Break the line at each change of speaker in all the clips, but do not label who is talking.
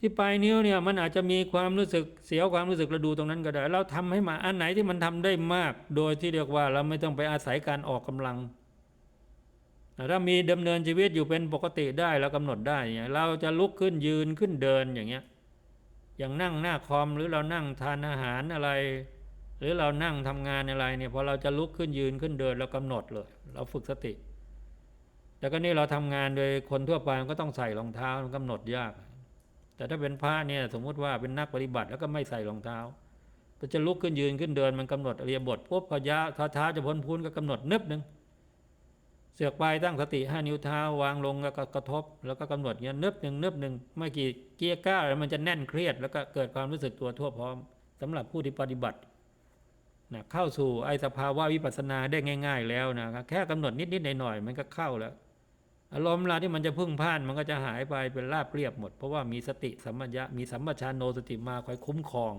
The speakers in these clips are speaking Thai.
ที่ปลายนิ้วเนี่ยมันอาจจะมีความรู้สึกเสียวความรู้สึกเราดูตรงนั้นก็ได้เราทำให้มาอันไหนที่มันทำได้มาก โดยที่เรียกว่าเราไม่ต้องไปอาศัยการออกกำลังถ้ามีดำเนินชีวิตอยู่เป็นปกติได้เรากำหนดได้เนี่ยเราจะลุกขึ้นยืนขึ้นเดินอย่างเงี้ยอย่างนั่งหน้าคอมหรือเรานั่งทานอาหารอะไร หรือเรานั่งทำงานอะไรเนี่ยพอเราจะลุกขึ้นยืนขึ้นเดินเรากำหนดเลย เราฝึกสติ แต่ก็นี่เราทำงานโดยคนทั่วไปมันก็ต้องใส่รองเท้ามันกำหนดยาก แต่ถ้าเป็นพระเนี่ยสมมุติว่าเป็นนักปฏิบัติแล้วก็ไม่ใส่รองเท้าก็จะลุกขึ้นยืนขึ้นเดินมันกำหนดอริยบทปุ๊บพอยะท้าท้าจะพ้นพูนก็กำหนดนึบหนึ่งเสือกปลายตั้งสติห้านิ้วเท้าวางลงแล้วก็กระทบ แล้วก็กำหนดเงี้ยนึบหนึ่งนึบหนึ่งไม่กี่เกียร์ก้าวแล้วมันจะแน่นเครียด แล้วก็เกิดความรู้สึกตัวทั่วพร้อมสำหรับผู้ที่ปฏิบัตินะเข้าสู่ไอสภาวะวิปัสสนาได้ง่าย ๆ แล้วนะแค่กำหนดนิดๆหน่อยๆมันก็เข้าแล้ว อารมณ์เวลาที่มันจะพึ่งพ่านมันก็จะหายไปเป็นราบเรียบหมด เพราะว่ามีสติสัมปชัญญะมีสัมปชานโนสติมาคอยคุ้มครอง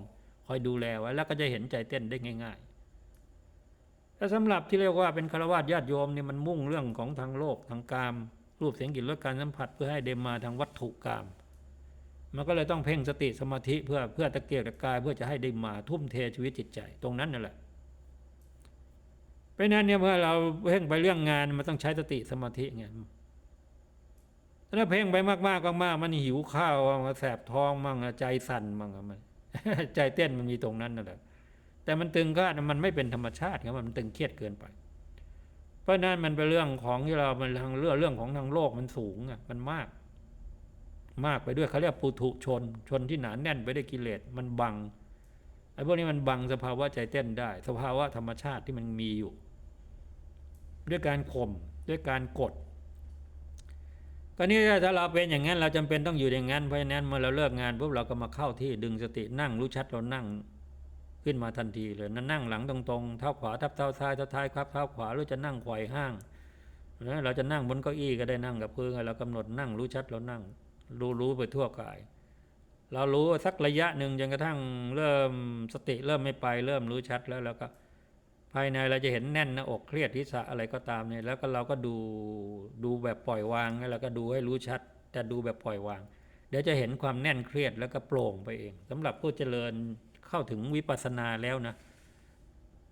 คอยดูแลไว้แล้วก็จะเห็นใจเต้นได้ง่ายๆแต่สำหรับที่เรียกว่าเป็นคารวะญาติโยมเนี่ยมันมุ่งเรื่องของทางโลกทางกาม รูปเสียงกลิ่นรสการสัมผัสเพื่อให้เดมมาทางวัตถุกาม มันก็เลยต้องเพ่งสติสมาธิเพื่อเพื่อตะเกียกตะกาย เพื่อจะให้ได้มาทุ่มเทชีวิตจิตใจ ตรงนั้นนั่นแหละเพราะนั้นเนี่ยเมื่อเราเพ่งไปเรื่องงานมันต้องใช้สติสมาธิไง ถ้าเพ่งไปมากๆมากๆมันหิวข้าวมันแสบท้องมั่งใจสั่นมั่งมันใจเต้นมันมีตรงนั้นนั่นแหละแต่มันตึงก็มันไม่เป็นธรรมชาติครับมันตึงเครียดเกินไป เพราะนั้นมันเป็นเรื่องของที่เรา มันทางเรื่องเรื่องของทางโลกมันสูงอะมันมาก มากไปด้วยเขาเรียกปุถุชน ชนที่หนาแน่นไปด้วยกิเลสมันบังไอ้พวกนี้มันบังสภาวะใจเต้นได้ สภาวะธรรมชาติที่มันมีอยู่ ด้วยการข่มด้วยการกด ก็นี่ถ้าเราเป็นอย่างนั้นเราจำเป็นต้องอยู่อย่างนั้นเพราะฉะนั้นเมื่อเราเลิกงานปุ๊บเราก็มาเข้าที่ดึงสตินั่งรู้ชัดเรานั่งขึ้นมาทันทีเลยนั่นนั่งหลังตรงๆเท้าขวาทับเท้าซ้ายเท้าท้ายครับเท้าขวาหรือจะนั่งไขว่ห้างนะเราจะนั่งบนเก้าอี้ก็ได้นั่งกับพื้นเรากำหนดนั่งรู้ชัดเรานั่ง รู้รู้ไปทั่วกาย เรารู้สักระยะหนึ่งจนกระทั่งเริ่มสติเริ่มไม่ไป เริ่มรู้ชัดแล้วแล้วก็ ภายในเราจะเห็นแน่นหน้าอกเครียดทิศะอะไรก็ตามเนี่ยแล้วก็เราก็ดูดูแบบปล่อยวางแล้วก็ดูให้รู้ชัด แต่ดูแบบปล่อยวาง เดี๋ยวจะเห็นความแน่นเครียดแล้วก็โปร่งไปเองสำหรับผู้เจริญเข้าถึงวิปัสสนาแล้วนะ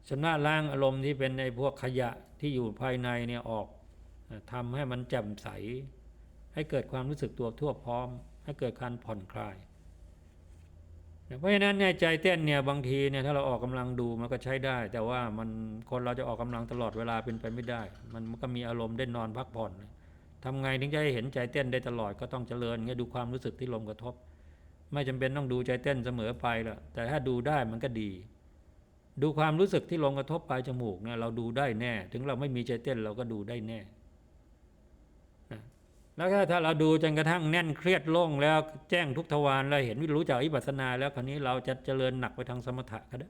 ชำระล้างอารมณ์ที่เป็นในพวกขยะที่อยู่ภายในเนี่ยออกทำให้มันแจ่มใส ให้เกิดความรู้สึกตัวทั่วพร้อม ให้เกิดการผ่อนคลาย เพราะฉะนั้นเนี่ยใจเต้นเนี่ยบางทีเนี่ยถ้าเราออกกำลังดูมันก็ใช้ได้ แต่ว่ามันคนเราจะออกกำลังตลอดเวลาเป็นไปไม่ได้ มันก็มีอารมณ์ได้นอนพักผ่อนทำไงถึงจะให้เห็นใจเต้นได้ตลอดก็ต้องเจริญเงี้ยดูความรู้สึกที่ลมกระทบ ไม่จำเป็นต้องดูใจเต้นเสมอไปละแต่ถ้าดูได้มันก็ดี ดูความรู้สึกที่ลมกระทบปลายจมูกเนี่ยเราดูได้แน่ ถึงเราไม่มีใจเต้นเราก็ดูได้แน่ แล้วถ้าเราดูจนกระทั่งแน่นเครียดโล่งแล้วแจ้งทุกทวารเราเห็นวิรู้จักอิปัสสนา แล้วคราวนี้เราจะเจริญหนักไปทางสมถะก็ได้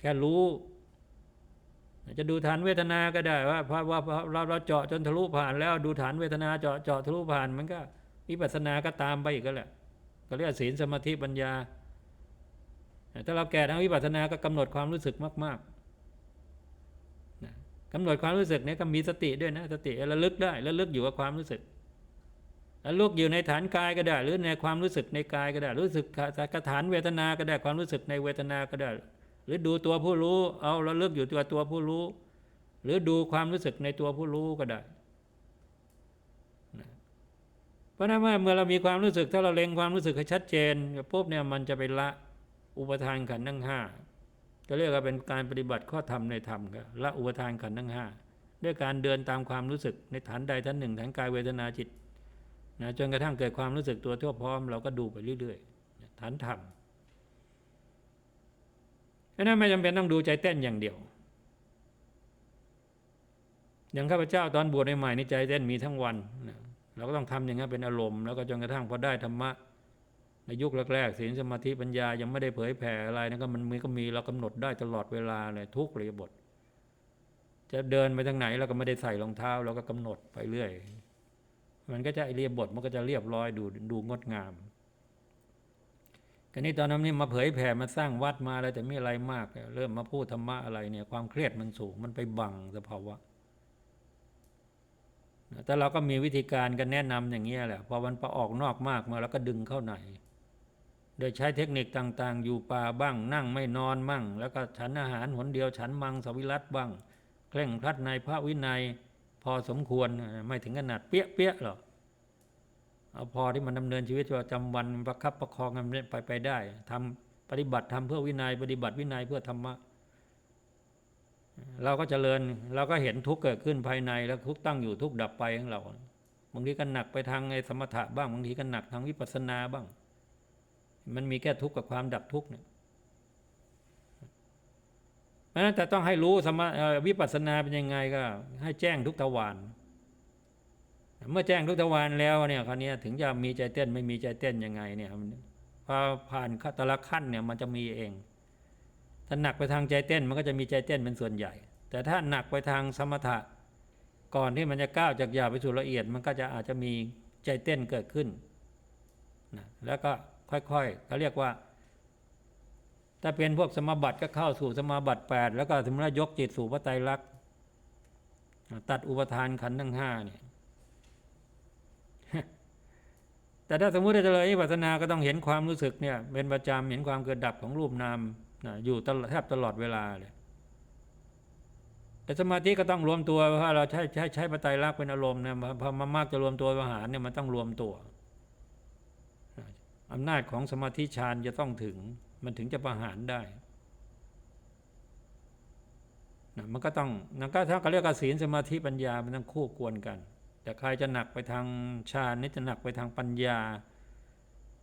แค่รู้ จะดูฐานเวทนาก็ได้ว่าพราะว่าเราเราเจาะจนทะลุผ่านแล้วดูฐานเวทนาเจาะเจาะทะลุผ่าน มันก็วิปัสสนาก็ตามไปอีกก็แหละก็เรียกศีลสมาธิปัญญา ถ้าเราแก่ทางวิปัสสนาก็กำหนดความรู้สึกมาก ๆ กำหนดความรู้สึกเนี่ยก็มีสติด้วยนะสติระลึกได้ระลึกอยู่กับความรู้สึกระลึกอยู่ในฐานกายก็ได้ หรือในความรู้สึกในกายก็ได้ รู้สึกกฐานเวทนาก็ได้ความรู้สึกในเวทนาก็ได้ หรือดูตัวผู้รู้ เอาระลึกอยู่ตัวตัวผู้รู้ หรือดูความรู้สึกในตัวผู้รู้ก็ได้เพราะนั้นเมื่อเรามีความรู้สึกถ้าเราเล็งความรู้สึกให้ชัดเจนปุ๊บเนี่ยมันจะไปละอุปทานขันธ์ทั้งห้า ก็เรียกว่าเป็นการปฏิบัติข้อธรรมในธรรมก็ละอุปทานขันธ์ทั้งห้าด้วยการเดินตามความรู้สึกในฐานใดฐานหนึ่งฐานกายเวทนาจิตนะจนกระทั่งเกิดความรู้สึกตัวทั่วพร้อมเราก็ดูไปเรื่อยๆฐานธรรมเพราะนั้นไม่จำเป็นต้องดูใจเต้นอย่างเดียว อย่างข้าพเจ้าตอนบวชใหม่ๆนี่ใจเต้นมีทั้งวันนะเราก็ต้องทำอย่างนั้นเป็นอารมณ์แล้วก็จนกระทั่งพอได้ธรรมะ ในยุคแรกๆศีลสมาธิปัญญายังไม่ได้เผยแผ่อะไรนะก็มันมีก็มีเรากำหนดได้ตลอดเวลาเลยทุกเรียบท จะเดินไปทางไหนเราก็ไม่ได้ใส่รองเท้าเราก็กำหนดไปเรื่อย มันก็จะเรียบทมันก็จะเรียบร้อยดูดูงดงามกันนี้ตอนนั้นนี่มาเผยแผ่มาสร้างวัดมาอะไรแต่ไม่อะไรมาก เริ่มมาพูดธรรมะอะไรเนี่ยความเครียดมันสูงมันไปบังสภาวะแต่เราก็มีวิธีการกันแนะนำอย่างนี้ยแหละพอมันไปออกนอกมากมาแล้วก็ดึงเข้าใน โดยใช้เทคนิคต่างๆ อยู่ป่าบ้าง นั่งไม่นอนมั่ง แล้วก็ฉันอาหารหนเดียวฉันมังสวิรัตบ้าง เคร่งครัดในพระวินัย พอสมควรไม่ถึงขนาดเปี้ยเปี้ยๆหรอกเอาพอที่มันดำเนินชีวิตประจำวันประคับประคองกันไปไปได้ทำปฏิบัติทำเพื่อวินัย ปฏิบัติวินัยเพื่อธรรมะเราก็เจริญเราก็เห็นทุกข์เกิดขึ้นภายในแล้วทุกข์ตั้งอยู่ทุกข์ดับไปของเราบางทีก็หนักไปทางไอ้สมถะบ้างบางทีก็หนักทางวิปัสสนาบ้าง มันมีแค่ทุกข์กับความดับทุกข์เนี่ยเพราะฉะนั้นแต่ต้องให้รู้สมะเอ่อวิปัสสนาเป็นยังไงก็ ให้แจ้งทุกทวารเมื่อแจ้งทุกทวารแล้วเนี่ยคราวนี้ถึงจะมีใจเต้นไม่มีใจเต้นยังไงเนี่ยพอผ่านแต่ละขั้นเนี่ยมันจะมีเองถ้าหนักไปทางใจเต้นมันก็จะมีใจเต้นเป็นส่วนใหญ่ แต่ถ้าหนักไปทางสมถะ ก่อนที่มันจะก้าวจากหยาบไปสู่ละเอียด มันก็จะอาจจะมีใจเต้นเกิดขึ้นนะแล้วก็ ค่อยๆเขาเรียกว่า ถ้าเป็นพวกสมาบัติก็เข้าสู่สมาบัติแปดแล้วก็ถึงแล้ยกจิตสู่พระไตรลักษณ์ตัดอุปทานขันธ์ทั้งห้าเนี่ยแต่ถ้าสมมติจะเลยวิปัสนาก็ต้องเห็นความรู้สึกเนี่ย เป็นประจำเห็นความเกิดดับของรูปนามนะอยู่แทบตลอดเวลาเลยแต่สมาธิก็ต้องรวมตัวเพราะเราใช้ใช้ใช้ปไตรลักษณ์เป็นอารมณ์เนี่ยพอพอมามากจะรวมตัวอาหารเนี่ยมันต้องรวมตัว อำนาจของสมาธิฌานจะต้องถึง มันถึงจะประหารได้นะมันก็ต้องนั่นก็ถ้าเขาเรียกศีลสมาธิปัญญามันต้องคู่ควรกัน แต่ใครจะหนักไปทางฌานนี่จะหนักไปทางปัญญา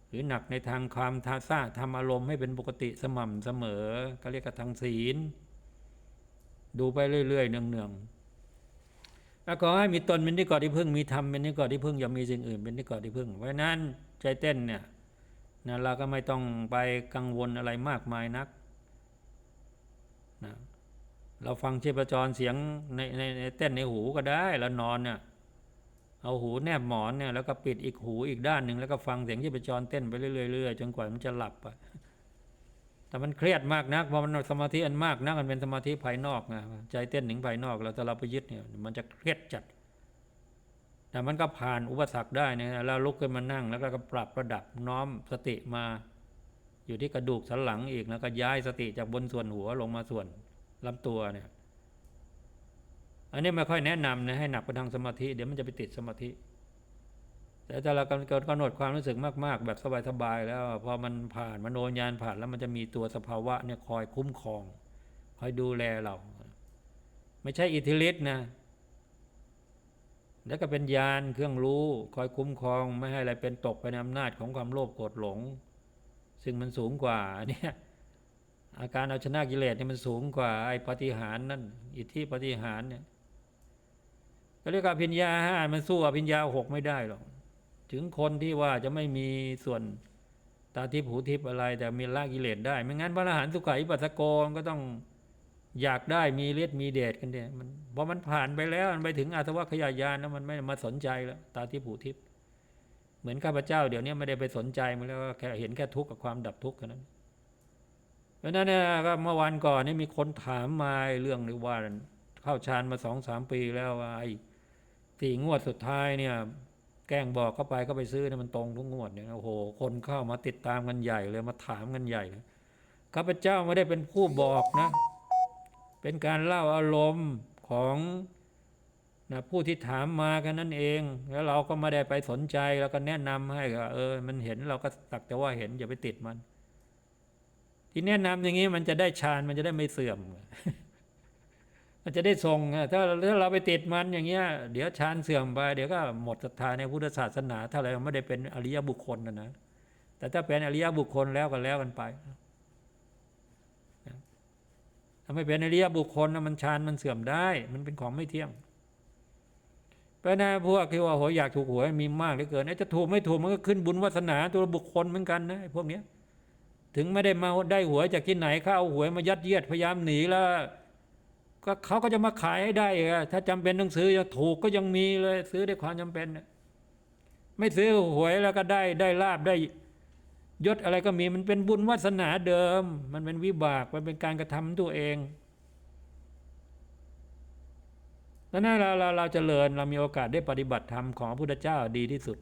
หรือหนักในทางความทาซาทำอารมณ์ให้เป็นปกติสม่ำเสมอก็เรียกว่าทางศีล ดูไปเรื่อยๆเนืองๆแล้วก็ให้มีตนเป็นที่ก่อที่พึ่งมีธรรมเป็นที่ก่อที่พึ่งอย่ามีสิ่งอื่นเป็นที่ก่อที่พึ่งเพราะนั้นใจเต้นเนี่ย นะเราก็ไม่ต้องไปกังวลอะไรมากมายนักนะเราฟังชีพจรเสียงในในในเต้นในหูก็ได้แล้วนอนเนี่ยเอาหูแนบหมอนเนี่ยแล้วก็ปิดอีกหูอีกด้านหนึ่งแล้วก็ฟังเสียงชีพจรเต้นไปเรื่อยๆจนกว่ามันจะหลับอะแต่มันเครียดมากนักพราะมันสมาธิอันมากนักมันเป็นสมาธิภายนอกนะใจเต้นถึงภายนอกแล้วถ้าเราไปยึดเนี่ยมันจะเครียดจัด แต่มันก็ผ่านอุปสรรคได้นะแล้วลุกขึ้นมานั่ง แล้วก็ปรับระดับน้อมสติมา อยู่ที่กระดูกสันหลังอีกแล้วก็ย้ายสติจากบนส่วนหัวลงมาส่วนลำตัวเนี่ย อันนี้ไม่ค่อยแนะนำนะให้หนักไปทางสมาธิ เดี๋ยวมันจะไปติดสมาธิ แต่ถ้าเรากำกำหนดความรู้สึกมากๆ แบบสบายๆแล้วพอมันผ่านมโนญาณผ่านแล้วมันจะมีตัวสภาวะเนี่ยคอยคุ้มครอง คอยดูแลเรา ไม่ใช่อิทธิฤทธิ์นะ แล้วก็เป็นญาณเครื่องรู้คอยคุ้มครองไม่ให้อะไรเป็นตกไปในอำนาจของความโลภโกรธหลง ซึ่งมันสูงกว่าเนี่ยอาการเอาชนะกิเลสเนี่ยมันสูงกว่าไอ้ปฏิหารนั่นอิทธิปฏิหารเนี่ยก็เรียกว่าอภิญญาห้ามันสู้อภิญญาหกไม่ได้หรอกถึงคนที่ว่าจะไม่มีส่วนตาทิพย์หูทิพย์อะไร แต่มีละกิเลสได้ ไม่งั้นพระอรหันต์สุขัยปัสสโกมก็ต้อง อยากได้มีฤทธิ์มีเดชกันเนี่ยมันพอมันผ่านไปแล้วมันไปถึงอาสวะขยายานแล้วมันไม่มาสนใจแล้วตาทิพย์หูทิพย์เหมือนข้าพเจ้าเดี๋ยวนี้ไม่ได้ไปสนใจมันแล้วแค่เห็นแค่ทุกข์กับความดับทุกข์แค่นั้นเพราะนั้นเนี่ยก็เมื่อวันก่อนนี่มีคนถามมาเรื่องนี้ว่าเข้าฌานมาสองสามปีแล้วว่าไอ้สี่งวดสุดท้ายเนี่ย แกล้งบอกเข้าไปก็ไปซื้อเนี่ยมันตรงทุกงวดเนี่ยโอ้โหคนเข้ามาติดตามกันใหญ่เลยมาถามกันใหญ่เลยข้าพเจ้าไม่ได้เป็นผู้บอกนะ เป็นการเล่าอารมณ์ของนะผู้ที่ถามมากันนั่นเอง แล้วเราก็ไม่ได้ไปสนใจแล้วก็แนะนำให้ก็เออ มันเห็นเราก็ตักแต่ว่าเห็นอย่าไปติดมัน ที่แนะนำอย่างนี้มันจะได้ฌานมันจะได้ไม่เสื่อม มันจะได้ทรงถ้าถ้าเราไปติดมันอย่างเงี้ย เดี๋ยวฌานเสื่อมไป เดี๋ยวก็หมดศรัทธาในพุทธศาสนา ถ้าเราไม่ได้เป็นอริยบุคคลนะนะแต่ถ้าเป็นอริยบุคคลแล้วก็แล้วกันไป ถ้าไม่เป็นอริยบุคคลนะมันฌานมันเสื่อมได้ มันเป็นของไม่เที่ยงเพราะนะพวกที่ว่าโหอยากถูกหวยมีมากเหลือเกินไอ้จะถูกไม่ถูกมันก็ขึ้นบุญวาสนาตัวบุคคลเหมือนกันนะไอ้พวกเนี้ยถึงไม่ได้มาได้หวยจากที่ไหนเขาเอาหวยมายัดเยียดพยายามหนีแล้วก็เขาก็จะมาขายให้ได้ถ้าจำเป็นต้องซื้อจะถูกก็ยังมีเลยซื้อได้ความจำเป็น ไม่ซื้อหวยแล้วก็ได้ได้ลาบได้ ยศอะไรก็มีมันเป็นบุญวาสนาเดิม มันเป็นวิบากมันเป็นการกระทำตัวเองแล้วนั้นเราเราเราเจริญเรามีโอกาสได้ปฏิบัติธรรมของพระพุทธเจ้าดีที่สุด